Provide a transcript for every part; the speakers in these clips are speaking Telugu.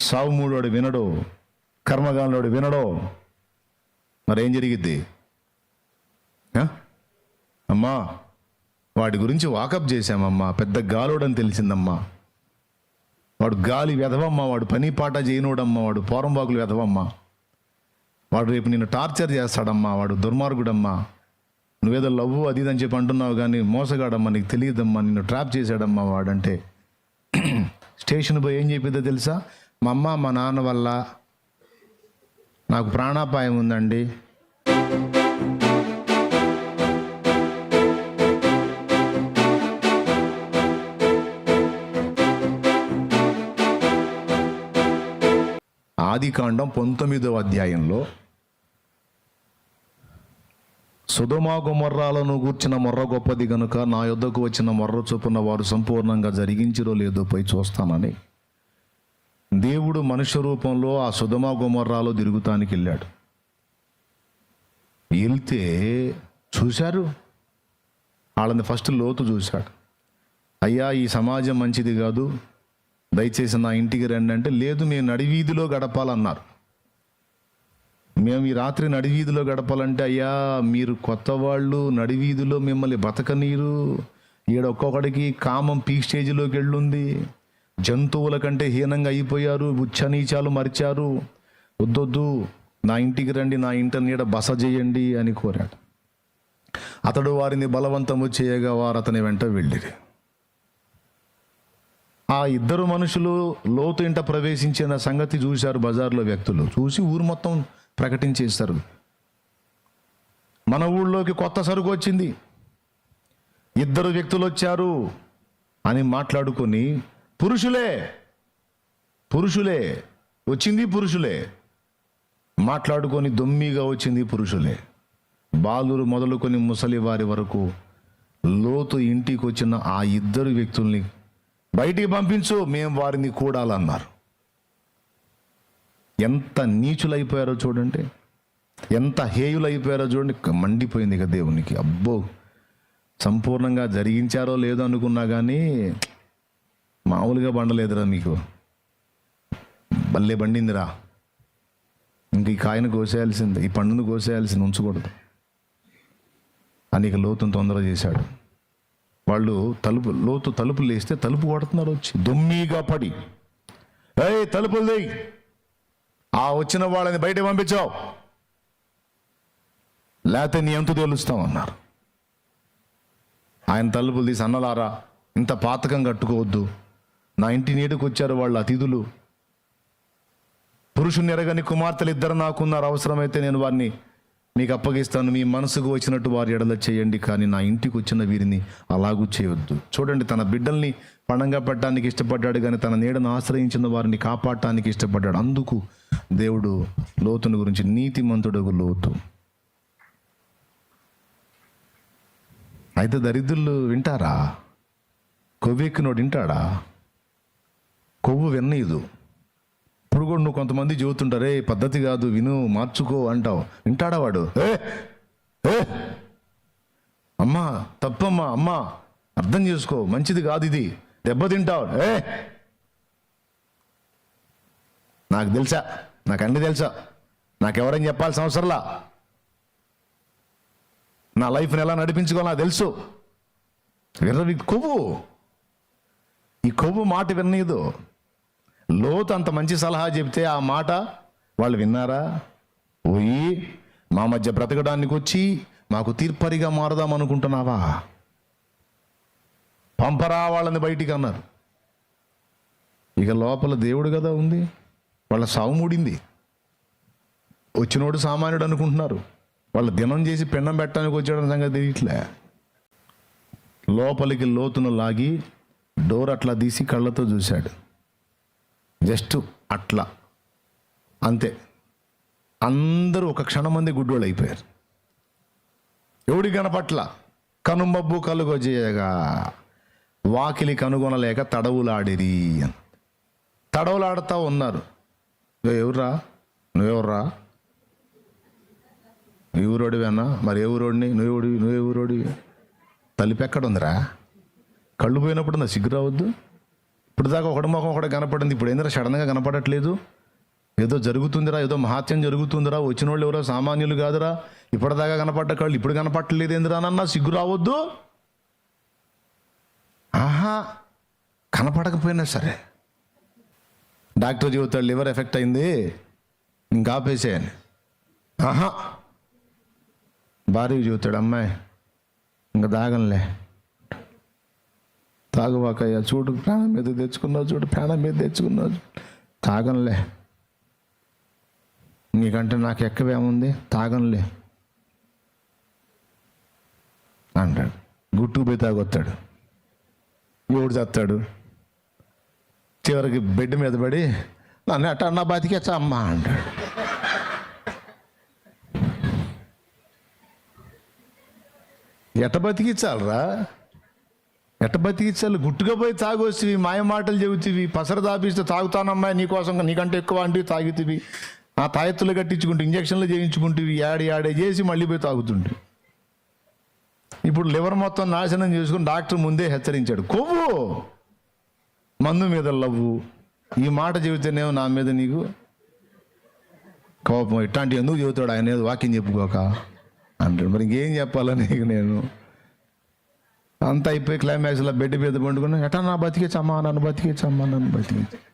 సావుమూడోడు వినడు కర్మగానుడు వినడు. మరేం జరిగిద్ది? అమ్మా వాడి గురించి వాకప్ చేశామమ్మా పెద్ద గాలోడని తెలిసిందమ్మా. వాడు గాలి వెధవమ్మా వాడు పని పాట చేయనోడమ్మా వాడు పోరంబాకులు వెధవమ్మా. వాడు రేపు నిన్ను టార్చర్ చేస్తాడమ్మా వాడు దుర్మార్గుడమ్మా. నువ్వేదో లవ్వు అది ఇది అని చెప్పి అంటున్నావు కానీ మోసగాడమ్మా నీకు తెలియదమ్మా నిన్ను ట్రాప్ చేశాడమ్మా వాడంటే. స్టేషన్ పోయి ఏం చెప్పిందో తెలుసా? మా అమ్మ మా నాన్న వల్ల నాకు ప్రాణాపాయం ఉందండి. ఆదికాండం పంతొమ్మిదవ అధ్యాయంలో సుధమా గుమర్రాలను గూర్చిన మొర్ర గొప్పది గనుక నా యొద్దకు వచ్చిన మొర్ర చొప్పున వారు సంపూర్ణంగా జరిగించిరో లేదో పోయి చూస్తానని దేవుడు మనుష్య రూపంలో ఆ సుధమా గుమర్రాలో తిరుగుతానికి వెళ్ళాడు. వెళ్తే చూశారు? వాళ్ళని ఫస్ట్ లోతు చూశాడు. అయ్యా ఈ సమాజం మంచిది కాదు. దయచేసి నా ఇంటికి రండి అంటే లేదు మేము నడివీధిలో గడపాలన్నారు. మేము ఈ రాత్రి నడివీధిలో గడపాలంటే అయ్యా మీరు కొత్త వాళ్ళు నడివీధిలో మిమ్మల్ని బతకనీరు. ఈడ ఒక్కొక్కడికి కామం పీక్ స్టేజ్లోకి వెళ్ళుంది. జంతువుల కంటే హీనంగా అయిపోయారు ఉచ్చనీచాలు మరిచారు. వద్దొద్దు నా ఇంటికి రండి నా ఇంట నీడ బస చేయండి అని కోరాడు. అతడు వారిని బలవంతము చేయగా వారు అతని వెంట వెళ్ళిరి. ఆ ఇద్దరు మనుషులు లోతు ఇంట ప్రవేశించిన సంగతి చూశారు బజార్లో వ్యక్తులు. చూసి ఊరు మొత్తం ప్రకటించేస్తారు మన ఊళ్ళోకి కొత్త సరుకు వచ్చింది. ఇద్దరు వ్యక్తులు వచ్చారు అని మాట్లాడుకొని పురుషులే పురుషులే వచ్చింది పురుషులే. మాట్లాడుకొని దొమ్మిగా వచ్చింది పురుషులే. బాలురు మొదలుకొని ముసలి వారి వరకు లోతు ఇంటికి వచ్చిన ఆ ఇద్దరు వ్యక్తుల్ని బయటికి పంపించు మేము వారిని కూడాలన్నారు. ఎంత నీచులైపోయారో చూడండి. ఎంత హేయులైపోయారో చూడండి. మండిపోయింది ఇక దేవునికి. అబ్బో సంపూర్ణంగా జరిగించారో లేదో అనుకున్నా కానీ మామూలుగా బండలేదురా మీకు భలే బండిందిరా. ఇంక ఈ కాయను కోసేయాల్సింది ఈ పండును కోసేయాల్సింది ఉంచకూడదు. అని లోతును తొందర చేశాడు. వాళ్ళు తలుపు లోతు తలుపులు వేస్తే తలుపు కొడుతున్నారు వచ్చి. దొమ్మిగా పడి. ఏయ్ తలుపులు దేయి ఆ వచ్చిన వాళ్ళని బయట పంపించావు. లేకపోతే నీ ఎంత తెలుస్తామన్నారు. ఆయన తలుపులు తీసి అన్నలారా ఇంత పాతకం కట్టుకోవద్దు. నా ఇంటి నీడకు వచ్చారు వాళ్ళ అతిథులు. పురుషుని ఎరగని కుమార్తెలు ఇద్దరు నాకున్నారు. అవసరమైతే నేను వారిని మీకు అప్పగిస్తాను. మీ మనసుకు వచ్చినట్టు వారి ఎడల చేయండి. కానీ నా ఇంటికి వచ్చిన వీరిని అలాగూ చేయొద్దు. చూడండి తన బిడ్డల్ని పణంగా పెట్టడానికి ఇష్టపడ్డాడు. కానీ తన నీడను ఆశ్రయించిన వారిని కాపాడటానికి ఇష్టపడ్డాడు. అందుకు దేవుడు లోతుని గురించి నీతిమంతుడు లోతు. అయితే దరిద్రులు వింటారా? కొవ్వెక్కినోడు వింటాడా? కొవ్వు విన్నీదు. ఇప్పుడు కూడా నువ్వు కొంతమంది చెబుతుంటారే పద్ధతి కాదు విను మార్చుకో అంటావు. వింటాడా వాడు? ఏ? ఏ? అమ్మా తప్పమ్మా అమ్మా అర్థం చేసుకో మంచిది కాదు ఇది. దెబ్బతింటావు. ఏ? నాకు తెలుసా నాకు అన్ని తెలుసా నాకెవరని చెప్పాల్సిన అవసరంలా? నా లైఫ్ని ఎలా నడిపించుకోవాలో నాకు తెలుసు. విర్రవి కొవ్వు. ఈ కొవ్వు మాట విన్నీదు. లోతు అంత మంచి సలహా చెబితే ఆ మాట వాళ్ళు విన్నారా? పోయి మా మధ్య బ్రతకడానికి వచ్చి మాకు తీర్పరిగా మారదాం అనుకుంటున్నావా? పంపరా వాళ్ళని బయటికి అన్నారు. ఇక లోపల దేవుడు కదా ఉంది. వాళ్ళ సావు మూడింది. వచ్చినోడు సామాన్యుడు అనుకుంటున్నారు. వాళ్ళు దినం చేసి పిండం పెట్టడానికి వచ్చాడని సంగతి తెలియట్లే. లోపలికి లోతును లాగి డోర్ అట్లా తీసి కళ్ళతో చూశాడు. జస్ట్ అట్లా. అంతే. అందరూ ఒక క్షణం మంది గుడ్డోళ్ళు అయిపోయారు. ఎవడి కనపట్ల? కనుమబ్బు కలుగజేయగా. వాకిలి కనుగొనలేక తడవులాడిరి అని. తడవులాడుతూ ఉన్నారు. ఎవరురా ఎవర్రా? నువ్వెవర్రా? నువ్వు ఊరోడివేనా? మరి ఎవరోడిని ఊరోడిని? నువ్వు నువ్వే ఉందిరా కళ్ళు పోయినప్పుడు నా సిగ్గు రావద్దు? ఇప్పుడు దాకా ఒకటి ముఖం ఒకటి కనపడింది. ఇప్పుడు ఏందిరా సడన్గా కనపడట్లేదు? ఏదో జరుగుతుందిరా ఏదో మహాత్యం జరుగుతుందిరా వచ్చిన వాళ్ళు ఎవరో సామాన్యులు కాదురా. ఇప్పటిదాకా కనపడ్డ కళ్ళు ఇప్పుడు కనపడలేదు ఏందిరా అన్న సిగ్గు రావద్దు. ఆహా కనపడకపోయినా సరే. డాక్టర్ చెబుతాడు లివర్ ఎఫెక్ట్ అయింది. ఇంకా ఆపేసేయని ఆహా భార్య చెబుతాడు అమ్మాయి. ఇంకా దాగంలే. తాగువాకయ్యా చూడు ప్రాణం మీద తెచ్చుకున్నావు చూడు ప్రాణం మీద తెచ్చుకున్నావు. తాగంలే నీకంటే నాకు ఎక్కవేముంది తాగంలే అంటాడు. గుట్టుకు పోయి తాగొత్తాడు. ఎవడు చేస్తాడు. చివరికి బెడ్ మీద పడి నన్ను అట్ట అన్న బతికేచ్చా అమ్మా అంటాడు. ఎట్ట బతికించాలరా ఎట్ట బతికించాలి గుట్టుగా పోయి తాగొచ్చివి మాయ మాటలు చెబుతీవి పసర తాపిస్తే తాగుతానమ్మా నీకోసం నీకంటే ఎక్కువ అంటే తాగుతీవి. ఆ తాయెత్తులు కట్టించుకుంటూ ఇంజక్షన్లు చేయించుకుంటేవి యాడి యాడే చేసి మళ్ళీ పోయి తాగుతుంటే ఇప్పుడు లివర్ మొత్తం నాశనం చేసుకుని డాక్టర్ ముందే హెచ్చరించాడు. కొవ్వు! మందు మీద లవ్వు. ఈ మాట చెబితేనేమో నా మీద నీకు కోపం. ఇట్లాంటి ఎందుకు చెబుతాడు? ఆయన ఏదో వాక్యం చెప్పుకోక. అంటాడు. మరి ఇంకేం చెప్పాలని నీకు నేను? అంత అయిపోయి క్లైమాక్స్లో బెడ్ మీద పండుకున్నా. ఎటా నా బతికేచ్చమ్మా నన్ను బతికేచ్చమ్మా నన్ను బతికించు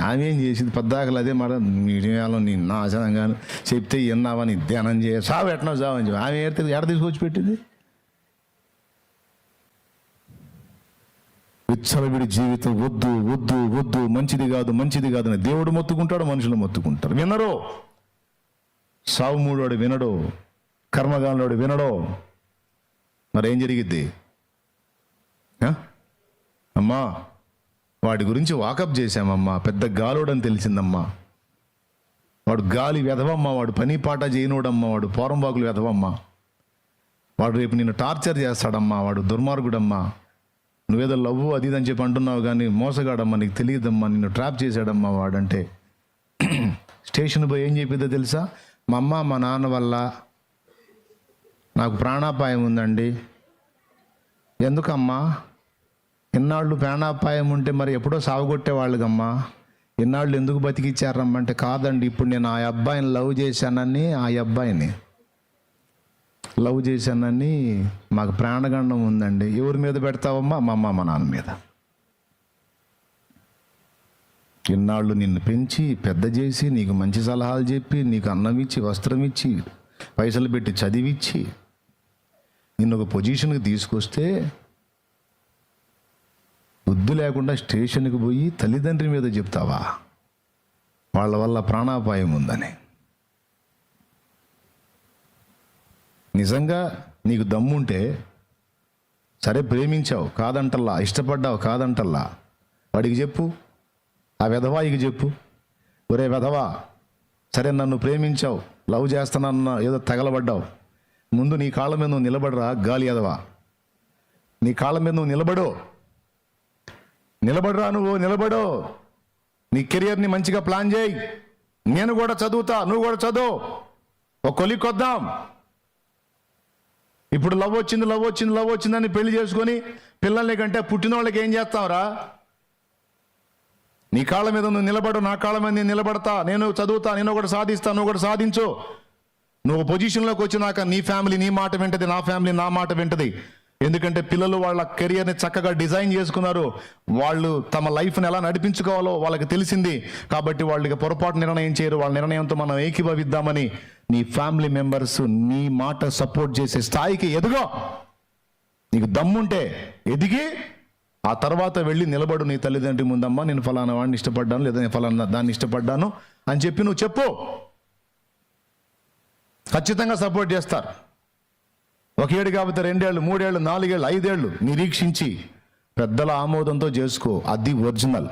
ఆమె ఏం చేసింది? పద్దాకలు అదే మాట. మీడియాలో నీ నాశనంగాను చెప్తే విన్నావా? నీ ధ్యానం చేయ. సావు ఎట్నా సావు అని చెప్పి. ఆమె ఏడితే ఎడ తీసుకొచ్చి పెట్టింది? విచ్చలవిడి జీవితం వద్దు వద్దు వద్దు. మంచిది కాదు మంచిది కాదు అని దేవుడు మొత్తుకుంటాడు మనుషులు మొత్తుకుంటారు. వినరు. సావు మూడోడు వినడు. కర్మగానుడు వినడో. మరి ఏం జరిగిద్ది అమ్మా వాడి గురించి వాకప్ చేశామమ్మా. పెద్ద గాలోడని తెలిసిందమ్మా. వాడు గాలి వెధవమ్మా వాడు పని పాట చేయనోడమ్మా వాడు పోరంబాకులు వెధవమ్మా. వాడు రేపు నిన్ను టార్చర్ చేస్తాడమ్మా వాడు దుర్మార్గుడమ్మా. నువ్వేదో లవ్వు అది అని చెప్పి అంటున్నావు కానీ మోసగాడమ్మా నీకు తెలియదమ్మా నిన్ను ట్రాప్ చేశాడమ్మా వాడంటే. స్టేషన్ పోయి ఏం చెప్పిందో తెలుసా? మా అమ్మ మా నాన్న వల్ల నాకు ప్రాణాపాయం ఉందండి. ఎందుకమ్మా? ఇన్నాళ్ళు ప్రాణాపాయం ఉంటే మరి ఎప్పుడో సాగుగొట్టేవాళ్ళకమ్మా ఇన్నాళ్ళు ఎందుకు బతికిచ్చారమ్మంటే కాదండి ఇప్పుడు నేను ఆ అబ్బాయిని లవ్ చేశానని ఆ అబ్బాయిని లవ్ చేశానని మాకు ప్రాణగండం ఉందండి. ఎవరి మీద పెడతావమ్మా? మా అమ్మ మా నాన్న మీద. ఇన్నాళ్ళు నిన్ను పెంచి పెద్ద చేసి నీకు మంచి సలహాలు చెప్పి నీకు అన్నం ఇచ్చి వస్త్రం ఇచ్చి పైసలు పెట్టి చదివిచ్చి నిన్ను ఒక పొజిషన్కి తీసుకొస్తే బుద్ధి లేకుండా స్టేషన్కి పోయి తల్లిదండ్రి మీద చెప్తావా? వాళ్ళ వల్ల ప్రాణాపాయం ఉందని. నిజంగా నీకు దమ్ముంటే సరే ప్రేమించావు కాదంటల్లా ఇష్టపడ్డావు కాదంటల్లా వాడికి చెప్పు ఆ విధవాయికి చెప్పు. ఒరే విధవా సరే నన్ను ప్రేమించావు లవ్ చేస్తానన్న ఏదో తగలబడ్డావు. ముందు నీ కాళ్ళ మీద నువ్వు నిలబడరా గాలి ఎదవా నీ కాళ్ళ మీద నువ్వు నిలబడు. నిలబడరా నువ్వు నిలబడు. నీ కెరియర్ని మంచిగా ప్లాన్ చేయి. నేను కూడా చదువుతా నువ్వు కూడా చదువు. ఒక కొలికొద్దాం ఇప్పుడు లవ్ వచ్చింది లవ్ వచ్చింది లవ్ వచ్చిందని పెళ్ళి చేసుకొని పిల్లల్ని కంటే పుట్టిన వాళ్ళకి ఏం చేస్తావురా? నీ కాళ్ళ మీద నువ్వు నిలబడు నా కాళ్ళ మీద నేను నిలబడతా. నేను చదువుతా నేను ఒకటి సాధిస్తా నువ్వు ఒకటి సాధించు. నువ్వు పొజిషన్లోకి వచ్చినాక నీ ఫ్యామిలీ నీ మాట వింటది నా ఫ్యామిలీ నా మాట వింటది. ఎందుకంటే పిల్లలు వాళ్ళ కెరియర్ని చక్కగా డిజైన్ చేసుకున్నారు. వాళ్ళు తమ లైఫ్ని ఎలా నడిపించుకోవాలో వాళ్ళకి తెలిసింది. కాబట్టి వాళ్ళకి పొరపాటు నిర్ణయం చేయరు. వాళ్ళ నిర్ణయంతో మనం ఏకీభవిద్దామని నీ ఫ్యామిలీ మెంబర్స్ నీ మాట సపోర్ట్ చేసే స్థాయికి ఎదుగో. నీకు దమ్ముంటే ఎదిగి ఆ తర్వాత వెళ్ళి నిలబడు నీ తల్లిదండ్రి ముందమ్మా. నేను ఫలానా వాడిని ఇష్టపడ్డాను లేదా నేను ఫలానా దాన్ని ఇష్టపడ్డాను అని చెప్పి నువ్వు చెప్పు. ఖచ్చితంగా సపోర్ట్ చేస్తారు. ఒక ఏడు కాకపోతే రెండేళ్ళు మూడేళ్ళు నాలుగేళ్ళు ఐదేళ్ళు నిరీక్షించి పెద్దల ఆమోదంతో చేసుకో. అది ఒరిజినల్.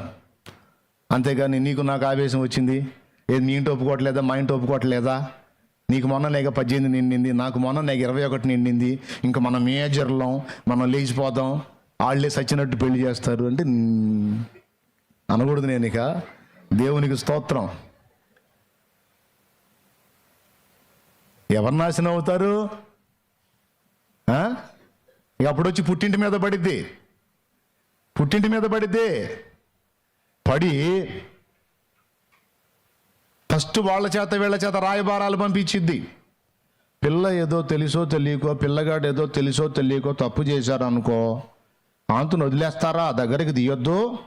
అంతేగాని నీకు నాకు ఆవేశం వచ్చింది. ఏది నీ ఇంటి ఒప్పుకోవట్లేదా? మా ఇంటి ఒప్పుకోవట్లేదా? నీకు మొన్న నేగ పద్దెనిమిది నిండింది. నాకు మొన్న నేగ ఇరవై ఒకటి నిండింది. ఇంకా మనం మేజర్లం మనం లేచిపోతాం వాళ్ళే సచ్చినట్టు పెళ్ళి చేస్తారు అంటే అనకూడదు నేను ఇక. దేవునికి స్తోత్రం. ఎవరు నాశనం అవుతారు? ఆ? ఇక అప్పుడు వచ్చి పుట్టింటి మీద పడిద్ది. పుట్టింటి మీద పడితే పడి ఫస్ట్ వాళ్ళ చేత వీళ్ళ చేత రాయబారాలు పంపించిద్ది. పిల్ల ఏదో తెలుసో తెలియకో పిల్లగాడు ఏదో తెలుసో తెలియకో తప్పు చేశారనుకో ఆంతును వదిలేస్తారా? దగ్గరికి తీయొద్దు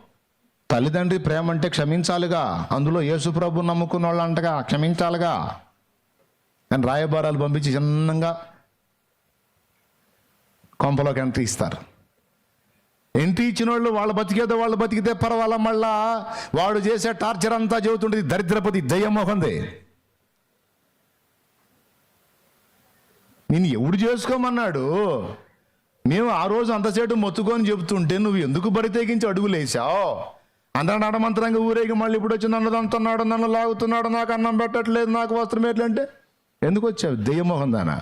తల్లిదండ్రి ప్రేమ అంటే క్షమించాలిగా. అందులో యేసుప్రభు నమ్ముకున్న వాళ్ళు అంటగా క్షమించాలిగా. కానీ రాయబారాలు పంపించి చిన్నంగా కొంపలోకి ఎంట్రీ ఇస్తారు. ఎంట్రీ ఇచ్చిన వాళ్ళు వాళ్ళు బతికేదో వాళ్ళు బతికితే పర్వాలా మళ్ళా? వాడు చేసే టార్చర్ అంతా చెబుతుంటుంది దరిద్రపతి దయ్యమోహందే నేను ఎవడు చేసుకోమన్నాడు? మేము ఆ రోజు అంతసేటు మొత్తుకొని చెబుతుంటే నువ్వు ఎందుకు బరితెగించి అడుగు అడుగులేసావు అందరం అడమంతరంగా ఊరేగి మళ్ళీ ఇప్పుడు వచ్చి నన్ను దంతున్నాడు నన్ను లాగుతున్నాడు నాకు అన్నం పెట్టట్లేదు నాకు వస్త్రం ఎట్లంటే? ఎందుకు వచ్చావు దెయ్యమోహం దానా?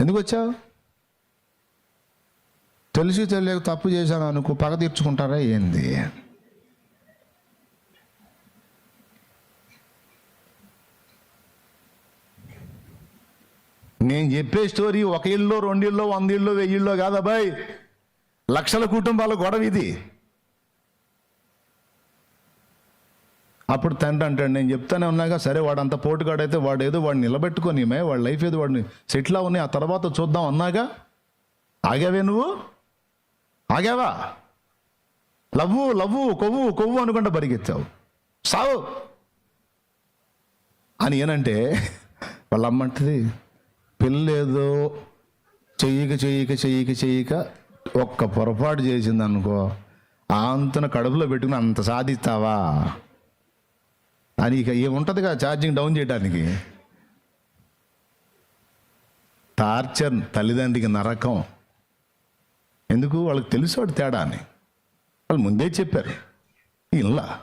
ఎందుకు వచ్చావు తెలిసి తెలియక తప్పు చేశాను అనుకో పగ తీర్చుకుంటారా ఏంది? నేను చెప్పే స్టోరీ ఒక ఇల్లు రెండు ఇల్లు వంద ఇల్లు వెయ్యిల్లో కాదా బాయ్ లక్షల కుటుంబాల గొడవ ఇది. అప్పుడు తండ్రి అంటాడు నేను చెప్తానే ఉన్నాగా సరే వాడు అంత పోటుగాడైతే వాడు ఏదో వాడిని నిలబెట్టుకొని మే వాడి లైఫ్ ఏదో వాడిని సెటిల్ అవునాయి ఆ తర్వాత చూద్దాం అన్నాగా? ఆగావే నువ్వు? ఆగావా? లవ్వు లవ్వు కొవ్వు కొవ్వు అనుకుంటా పరిగెత్తావు. సావు. అని ఏనంటే వాళ్ళ అమ్మంటది పిల్లేదో చెయ్యక చెయ్యక చెయ్యక చెయ్యక ఒక్క పొరపాటు చేసింది అనుకో అంతన కడుపులో పెట్టుకుని అంత సాధిస్తావా? అని ఇక ఏముంటుందిగా ఛార్జింగ్ డౌన్ చేయడానికి టార్చర్ తల్లిదండ్రికి నరకం. ఎందుకు? వాళ్ళకి తెలుసు వాడు తేడా అని. వాళ్ళు ముందే చెప్పారు. ఇలా.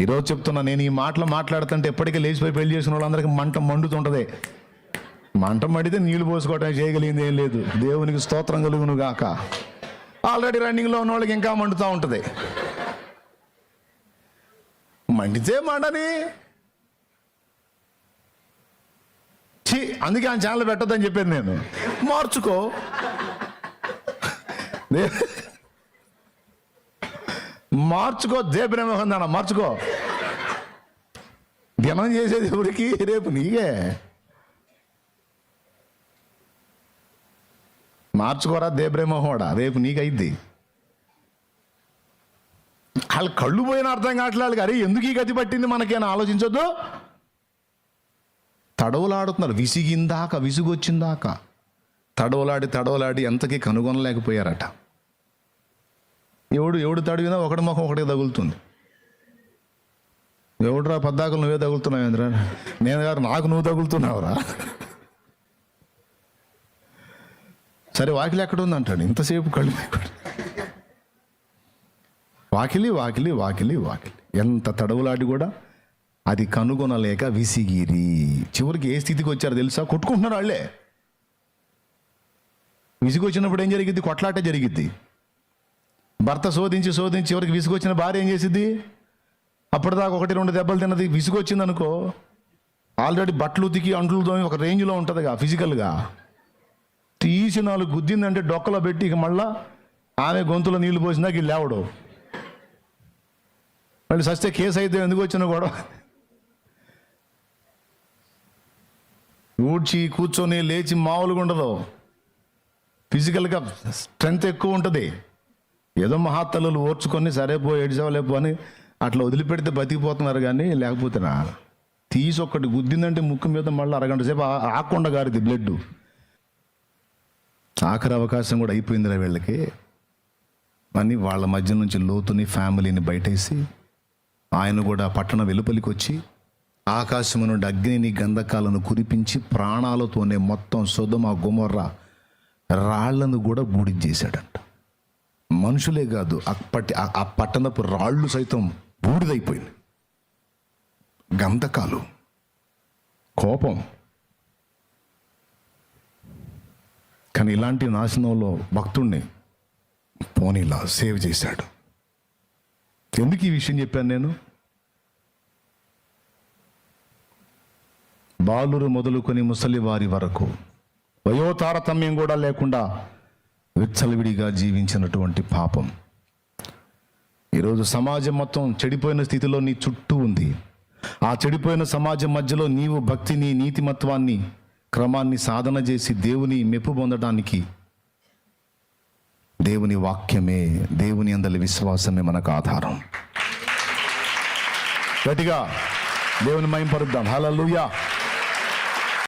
ఈరోజు చెప్తున్నా నేను ఈ మాటలు మాట్లాడుతుంటే ఎప్పటికీ లేచిపోయి పెళ్ళి చేసిన వాళ్ళందరికీ మంట మండుతుంటది. మంట మడితే నీళ్ళు పోసుకోవటం చేయగలిగింది ఏం లేదు. దేవునికి స్తోత్రం కలుగును గాక ఆల్రెడీ రన్నింగ్లో ఉన్న వాళ్ళకి ఇంకా మండుతూ ఉంటుంది. మండితే మండని. ఛీ అందుకే ఆ ఛానల్ పెట్టొద్దని చెప్పాను నేను. మార్చుకో. దే- మార్చుకో దేబ్రహ్మహందన మార్చుకో. దినం చేసేది ఎవరికి? రేపు నీకే. మార్చుకోరా దేబ్రహ్మహోడా రేపు నీకైద్ది. వాళ్ళ కళ్ళు పోయిన అర్థం కావట్లేదు అరే ఎందుకు ఈ గతి పట్టింది మనకేనా ఆలోచించొద్దు. తడవలాడుతున్నారు. విసిగిందాక విసుగొచ్చిందాక. తడవలాడి తడవలాడి ఎంతకీ కనుగొనలేకపోయారట. ఎవడు ఎవడు తడిగినా ఒకటి ముఖం ఒకటి తగులుతుంది. ఎవడురా పద్దాకులు నువ్వే తగులుతున్నావు ఏంద్రా నేను గారు నాకు నువ్వు తగులుతున్నావురా. సరే వాకిలి ఎక్కడ ఉందంటాడు ఇంతసేపు కళ్ళు వాకిలి వాకిలి వాకిలి వాకిలి. ఎంత తడవులాడి కూడా అది కనుగొనలేక విసిగిరి. చివరికి ఏ స్థితికి వచ్చారో తెలుసా? కొట్టుకుంటున్నారు వాళ్ళే. విసుగొచ్చినప్పుడు ఏం జరిగింది కొట్లాటే జరిగిద్ది. భర్త శోధించి శోధించి చివరికి విసుగొచ్చిన భార్య ఏం చేసిద్ది? అప్పటిదాకా ఒకటి రెండు దెబ్బలు తిన్నది. విసుగొచ్చింది అనుకో ఆల్రెడీ బట్టలు ఉతికి అంట్లు తోమి ఒక రేంజ్లో ఉంటుందిగా ఫిజికల్గా. తీసి నాలుగు గుద్దిందంటే డొక్కలో పెట్టి ఇక మళ్ళా ఆమె గొంతులో నీళ్ళు పోసిందాక వీళ్ళు లేవడు. మళ్ళీ సస్తే కేసు అయితే ఎందుకు వచ్చిన గొడవ? ఊడ్చి కూర్చొని లేచి మామూలుగా ఉండదు. ఫిజికల్గా స్ట్రెంగ్త్ ఎక్కువ ఉంటుంది. ఏదో మహాత్తలు ఓర్చుకొని సరే పో ఏడ్చవలేపో అని అట్లా వదిలిపెడితే బతికిపోతున్నారు కానీ లేకపోతేనా తీసి ఒక్కటి గుద్దిందంటే ముక్కు మీద మళ్ళీ అరగంట సేపు ఆకుండా గారిది బ్లడ్ ఆఖరి అవకాశం కూడా అయిపోయిందిరా వీళ్ళకి. అని వాళ్ళ మధ్య నుంచి లోతుని ఫ్యామిలీని బయటేసి ఆయన కూడా పట్టణ వెలుపలికి వచ్చి ఆకాశము నుండి అగ్నిని గంధకాలను కురిపించి ప్రాణాలతోనే మొత్తం సుధమ గుమర్ర రాళ్ళను కూడా బూడిచ్చేశాడంట మనుషులే కాదు అప్పటి ఆ- ఆ పట్టణపు రాళ్ళు సైతం బూడిదైపోయింది గంధకాలు కోపం. కానీ ఇలాంటి నాశనంలో భక్తుణ్ణి పోనీలా సేవ్ చేశాడు. ఎందుకు ఈ విషయం చెప్పాను నేను? బాలురు మొదలుకొని ముసలి వారి వరకు వయో తారతమ్యం కూడా లేకుండా విచ్చలవిడిగా జీవించినటువంటి పాపం. ఈరోజు సమాజం మొత్తం చెడిపోయిన స్థితిలో నీ చుట్టూ ఉంది. ఆ చెడిపోయిన సమాజం మధ్యలో నీవు భక్తిని నీతిమత్వాన్ని క్రమాన్ని సాధన చేసి దేవుని మెప్పు పొందడానికి దేవుని వాక్యమే దేవుని అందరి విశ్వాసమే మనకు ఆధారం. గట్టిగా దేవుని మయంపరుద్దాం హల్లెలూయా.